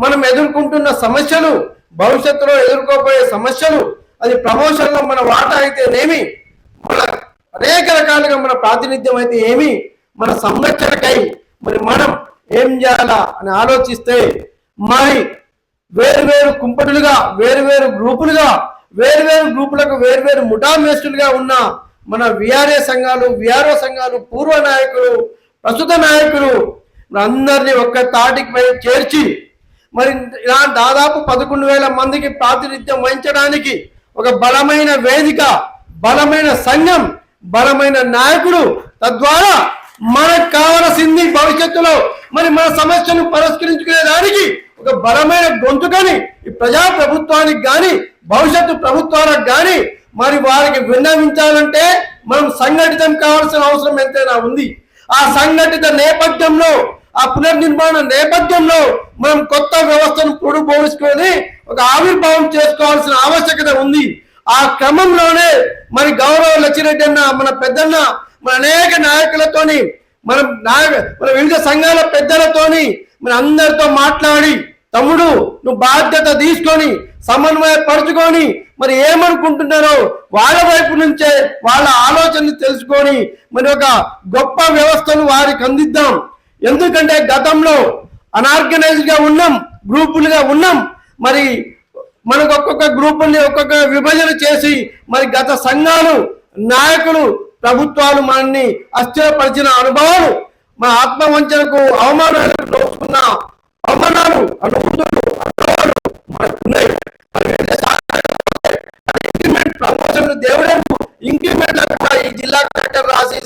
మనం ఎదుర్కొంటున్న సమస్యలు భవిష్యత్తులో ఎదుర్కోబోయే సమస్యలు అది ప్రమోషన్లో మన వాటా అయితేనేమి మన అనేక రకాలుగా మన ప్రాతినిధ్యం అయితే ఏమి మన సంరక్షణకై మరి మనం ఏం చేయాలా అని ఆలోచిస్తే మరి వేరు వేరు కుంపటులుగా వేరు వేరు గ్రూపులుగా వేరు వేరు గ్రూపులకు వేరు వేరు ముఠా మేస్టులుగా ఉన్న మన విఆర్ఏ సంఘాలు విఆర్ఓ సంఘాలు పూర్వ నాయకులు ప్రస్తుత నాయకులు అందరినీ ఒక్క తాటికి పై చేర్చి మరి ఇలా దాదాపు పదకొండు వేల మందికి ప్రాతినిధ్యం వహించడానికి ఒక బలమైన వేదిక బలమైన సంఘం బలమైన నాయకుడు తద్వారా మనకు కావలసింది భవిష్యత్తులో మరి మన సమస్యను పరిష్కరించుకునే దానికి ఒక బలమైన గొంతుకని ఈ ప్రజా ప్రభుత్వానికి కానీ భవిష్యత్తు ప్రభుత్వాలకు కానీ మరి వారికి విన్నవించాలంటే మనం సంఘటితం కావాల్సిన అవసరం ఎంతైనా ఉంది. ఆ సంఘటిత నేపథ్యంలో ఆ పునర్నిర్మాణ నేపథ్యంలో మనం కొత్త వ్యవస్థను పొడుపోసుకొని ఒక ఆవిర్భావం చేసుకోవాల్సిన ఆవశ్యకత ఉంది. ఆ క్రమంలోనే మరి గౌరవ లచ్చిరెడ్డి అన్న మన పెద్దన్న మన అనేక నాయకులతోని మనం నాయక మన వివిధ సంఘాల పెద్దలతోని మన అందరితో మాట్లాడి తమ్ముడు నువ్వు బాధ్యత తీసుకొని సమన్వయపరుచుకొని మరి ఏమనుకుంటున్నారో వాళ్ళ వైపు నుంచే వాళ్ళ ఆలోచనలు తెలుసుకొని మరి ఒక గొప్ప వ్యవస్థను వారికి అందిద్దాం. ఎందుకంటే గతంలో అనార్గనైజ్డ్గా ఉన్నాం గ్రూపులుగా ఉన్నాం మరి మనకు ఒక్కొక్క గ్రూపుల్ని ఒక్కొక్క విభజన చేసి మరి గత సంఘాలు నాయకులు ప్రభుత్వాలు మనల్ని అస్థిరపరిచిన అనుభవాలు మా ఆత్మవంచనకు అవమానాలకు దోచుకున్న అవమానాలు అనుభూతులు అనుభవాలు మనకు ఇంక్రిమెంట్ ప్రమోషన్ దేవుడే ఇంక్రిమెంట్ ఈ జిల్లా కలెక్టర్ రాసి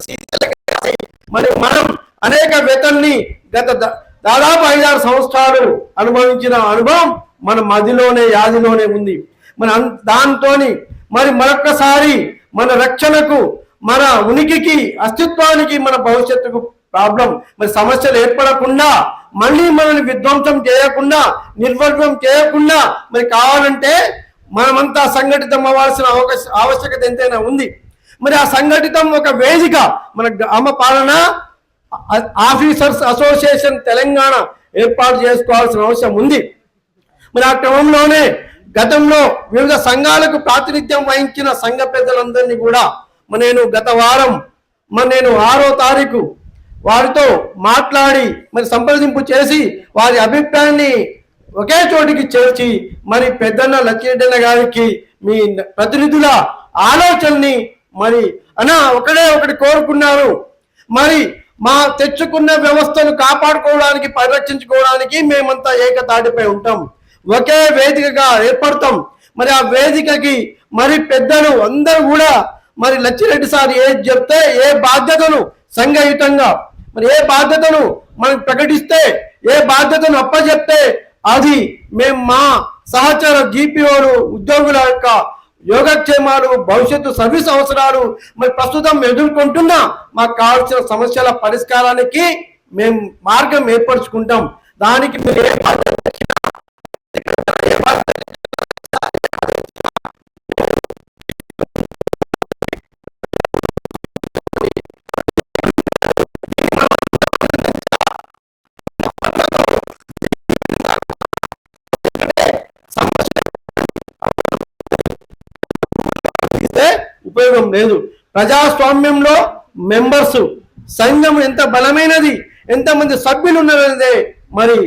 రాసి మరి మనం అనేక వ్యతల్ని గత దాదాపు దాదాపు ఐదారు సంవత్సరాలు అనుభవించిన అనుభవం మన మదిలోనే యాదిలోనే ఉంది. మన దాంతో దాంతోని మరి మరొక్కసారి మన రక్షణకు మన ఉనికికి అస్తిత్వానికి మన భవిష్యత్తుకు ప్రాబ్లం మరి సమస్యలు ఏర్పడకుండా మళ్ళీ మనల్ని విధ్వంసం చేయకుండా నిర్వర్గం చేయకుండా మరి కావాలంటే మనమంతా సంఘటితం అవ్వాల్సిన అవకాశ ఆవశ్యకత ఎంతైనా ఉంది. మరి ఆ సంఘటితం ఒక వేదిక మన గ్రామ పాలన ఆఫీసర్స్ అసోసియేషన్ తెలంగాణ ఏర్పాటు చేసుకోవాల్సిన అవసరం ఉంది. మరి ఆ క్రమంలోనే గతంలో వివిధ సంఘాలకు ప్రాతినిధ్యం వహించిన సంఘ పెద్దలందరినీ కూడా మరి నేను గత వారం మరి నేను ఆరో తారీఖు వారితో మాట్లాడి మరి సంప్రదింపు చేసి వారి అభిప్రాయాన్ని ఒకే చోటికి చేర్చి మరి పెద్దన్న లక్ష్మీరెడ్డి గారికి మీ ప్రతినిధుల ఆలోచనని మరి అనా ఒకడే ఒకటి కోరుకున్నారు. మరి మా తెచ్చుకున్న వ్యవస్థను కాపాడుకోవడానికి పరిరక్షించుకోవడానికి మేమంతా ఏకతాటిపై ఉంటాం. ఒకే వేదికగా ఏర్పడతాం. మరి ఆ వేదికకి మరి పెద్దలు అందరూ కూడా మరి లచ్చిరెడ్డి సార్ ఏది చెప్తే ఏ బాధ్యతను సంఘయుతంగా మరి ఏ బాధ్యతను మనం ప్రకటిస్తే ఏ బాధ్యతను అప్పచెప్తే అది మేము మా సహచర జీపీఓలు ఉద్యోగుల యొక్క యోగక్షేమాలు భవిష్యత్తు సర్వీస్ అవసరాలు మరి ప్రస్తుతం ఎదుర్కొంటున్న మాకు కావాల్సిన సమస్యల పరిష్కారానికి మేము మార్గం ఏర్పరచుకుంటాం. దానికి ఉపయోగం లేదు. ప్రజాస్వామ్యంలో మెంబర్స్ సంఘం ఎంత బలమైనది ఎంతమంది సభ్యులు ఉన్నారనేదే మరి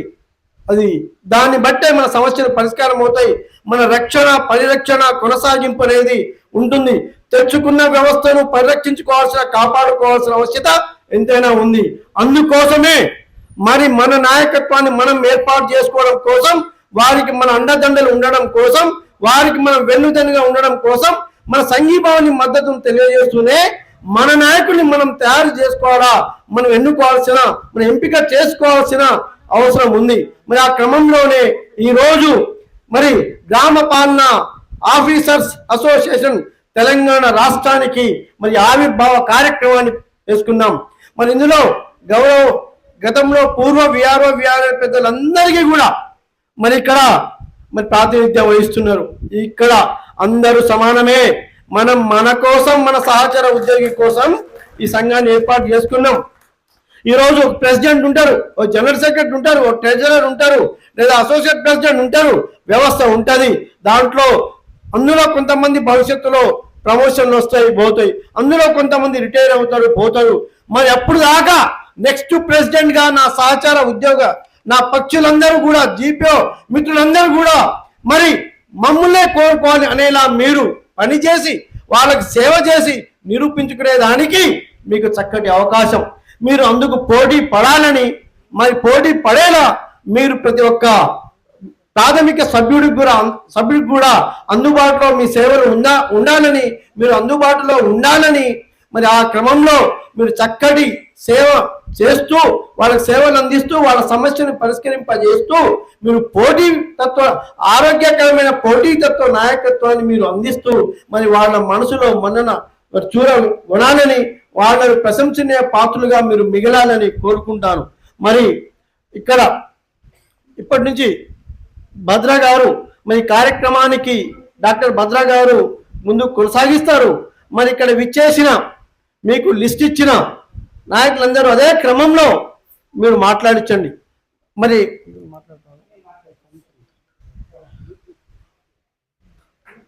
అది దాన్ని బట్టే మన సమస్యలు పరిష్కారం అవుతాయి. మన రక్షణ పరిరక్షణ కొనసాగింపు అనేది ఉంటుంది. తెచ్చుకున్న వ్యవస్థను పరిరక్షించుకోవాల్సిన కాపాడుకోవాల్సిన అవశ్యత ఎంతైనా ఉంది. అందుకోసమే మరి మన నాయకత్వాన్ని మనం ఏర్పాటు చేసుకోవడం కోసం వారికి మన అండదండలు ఉండడం కోసం వారికి మనం వెన్నుదన్నుగా ఉండడం కోసం మన సంఘీభావాన్ని మద్దతును తెలియజేస్తూనే మన నాయకుడిని మనం తయారు చేసుకోవాలా? మనం ఎన్నుకోవాల్సిన మనం ఎంపిక చేసుకోవాల్సిన అవసరం ఉంది. మరి ఆ క్రమంలోనే ఈ రోజు మరి గ్రామ పాలన ఆఫీసర్స్ అసోసియేషన్ తెలంగాణ రాష్ట్రానికి మరి ఆవిర్భావ కార్యక్రమాన్ని వేసుకున్నాం మరి ఇందులో గౌరవ గతంలో పూర్వ విఆర్ఓ విఆర్ఓ పెద్దలందరికీ కూడా మరి ఇక్కడ మరి ప్రాతినిధ్యం వహిస్తున్నారు. ఇక్కడ అందరూ సమానమే. మనం మన కోసం మన సహచర ఉద్యోగి కోసం ఈ సంఘాన్ని ఏర్పాటు చేసుకున్నాం. ఈరోజు ఒక ప్రెసిడెంట్ ఉంటారు ఒక జనరల్ సెక్రటరీ ఉంటారు ఒక ట్రెజరర్ ఉంటారు లేదా అసోసియేట్ ప్రెసిడెంట్ ఉంటారు వ్యవస్థ ఉంటుంది. దాంట్లో అందులో కొంతమంది భవిష్యత్తులో ప్రమోషన్లు వస్తాయి పోతాయి. అందులో కొంతమంది రిటైర్ అవుతారు పోతారు. మరి అప్పుడు దాకా నెక్స్ట్ ప్రెసిడెంట్గా నా సహచార ఉద్యోగ నా పక్షులందరూ కూడా జీపీఓ మిత్రులందరూ కూడా మరి మమ్మల్నే కోరుకోవాలి అనేలా మీరు పనిచేసి వాళ్ళకి సేవ చేసి నిరూపించుకునే దానికి మీకు చక్కటి అవకాశం. మీరు అందుకు పోటీ పడాలని మరి పోటీ పడేలా మీరు ప్రతి ఒక్క ప్రాథమిక సభ్యుడికి కూడా సభ్యుడికి కూడా అందుబాటులో మీ సేవలు ఉందా ఉండాలని మీరు అందుబాటులో ఉండాలని మరి ఆ క్రమంలో మీరు చక్కటి సేవ చేస్తూ వాళ్ళకి సేవలు అందిస్తూ వాళ్ళ సమస్యను పరిష్కరింపజేస్తూ మీరు పోటీ తత్వ ఆరోగ్యకరమైన పోటీ తత్వ నాయకత్వాన్ని మీరు అందిస్తూ మరి వాళ్ళ మనసులో మన్నన మరి చూర కొనాలని వాళ్ళని ప్రశంసనీయ పాత్రలుగా మీరు మిగలాలని కోరుకుంటాను. మరి ఇక్కడ ఇప్పటి నుంచి భద్ర గారు మరి కార్యక్రమానికి డాక్టర్ భద్ర గారు ముందు కొనసాగిస్తారు. మరి ఇక్కడ విచ్చేసిన మీకు లిస్ట్ ఇచ్చిన నాయకులందరూ అదే క్రమంలో మీరు మాట్లాడించండి మరి